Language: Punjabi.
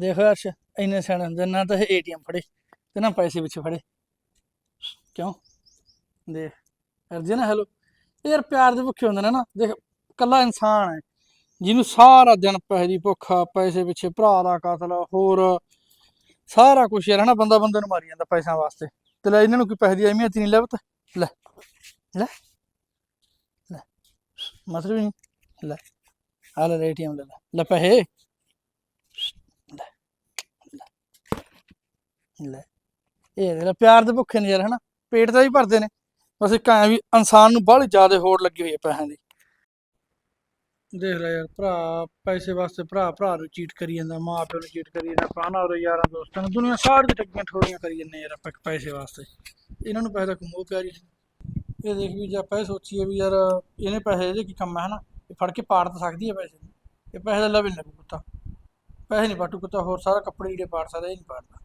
ਦੇਖੋ ਅਰਸ਼ ਇੰਨੇ ਸਿਆਣੇ ਹੁੰਦੇ ਨਾ ਤਾਂ ਇਹ ਏਟੀਐਮ ਫੜੇ, ਤੇ ਨਾ ਪੈਸੇ ਵਿੱਚ ਫੜੇ। ਕਿਉਂ? ਦੇਖ ਕਰਦੇ ਹੈਲੋ ਯਾਰ ਪਿਆਰ ਦੇ ਭੁੱਖੇ ਹੁੰਦੇ ਨੇ ਨਾ, ਦੇਖ ਕੱਲਾ ਇਨਸਾਨ ਹੈ, ਜਿਹਨੂੰ ਸਾਰਾ ਦਿਨ ਪੈਸੇ ਦੀ ਭੁੱਖ ਪੈਸੇ ਪਿੱਛੇ ਭਰਾ ਦਾ ਕਤਲ ਹੋਰ ਸਾਰਾ ਕੁਝ ਯਾਰ, ਹਨਾ, ਬੰਦਾ ਬੰਦੇ ਨੂੰ ਮਾਰੀ ਜਾਂਦਾ ਪੈਸਿਆਂ ਵਾਸਤੇ। ਤੇ ਲੈ, ਇਹਨਾਂ ਨੂੰ ਕੋਈ ਪੈਸੇ ਦੀ ਅਹਿਮੀਅਤ ਹੀ ਨਹੀਂ, ਲੈ ਲੈ ਲੈ ਲੈ, ਮਤਲਬ ਨਹੀਂ, ਲੈ ਆ ਲੈ ਏਟੀਐਮ ਲੈ ਲੈ ਲੈ ਪੈਸੇ। ਲੈ। ਇਹ ਦੇਖ ਲੈ, ਪਿਆਰ ਦੇ ਭੁੱਖੇ ਨੇ ਯਾਰ, ਹਨਾ? ਪੇਟ ਦਾ ਵੀ ਭਰਦੇ ਨੇ। ਬਸ ਇੱਕ ਐਂ ਵੀ ਇਨਸਾਨ ਨੂੰ ਬਾਹਲੀ ਜ਼ਿਆਦਾ ਹੋੜ ਲੱਗੀ ਹੋਈ ਹੈ ਪੈਸਿਆਂ ਦੀ। ਦੇਖ ਲੈ ਯਾਰ, ਭਰਾ, ਪੈਸੇ ਵਾਸਤੇ ਭਰਾ ਭਰਾ ਨੂੰ ਚੀਟ ਕਰੀ ਜਾਂਦਾ, ਮਾਂ ਪਿਓ ਨੂੰ ਚੀਟ ਕਰੀ ਜਾਂਦਾ ਪਾਣਾ ਉਹ ਯਾਰਾਂ ਦੋਸਤਾਂ ਨੂੰ, ਦੁਨੀਆ ਸਾਰੀ ਟੱਕੀਆਂ ਠੋਰੀਆਂ ਕਰੀ ਜਾਂਦੇ ਯਾਰ ਆਪਾਂ ਪੈਸੇ ਵਾਸਤੇ। ਇਹਨਾਂ ਨੂੰ ਪੈਸੇ ਦਾ ਕਮੋ ਪਿਆਰੀ ਇਹ ਦੇਖ ਵੀ ਜੇ ਆਪਾਂ ਇਹ ਸੋਚੀਏ ਵੀ ਯਾਰ, ਇਹਨੇ ਪੈਸੇ ਇਹਦੇ ਕੀ ਕੰਮ ਹੈ ਹਨਾ? ਇਹ ਫੜ ਕੇ ਪਾੜ ਤਾਂ ਸਕਦੀ ਹੈ ਪੈਸੇ। ਇਹ ਪੈਸੇ ਦਾ ਲਵੇ ਲੱਗੂ ਕੁੱਤਾ। ਪੈਸੇ ਨਹੀਂ ਪਾਟੂ ਕੁੱਤਾ, ਹੋਰ ਸਾਰਾ ਕੱਪੜੇ ਜਿਹੜੇ ਪਾੜ ਸਕਦਾ, ਇਹ ਨਹੀਂ ਪਾੜਦਾ।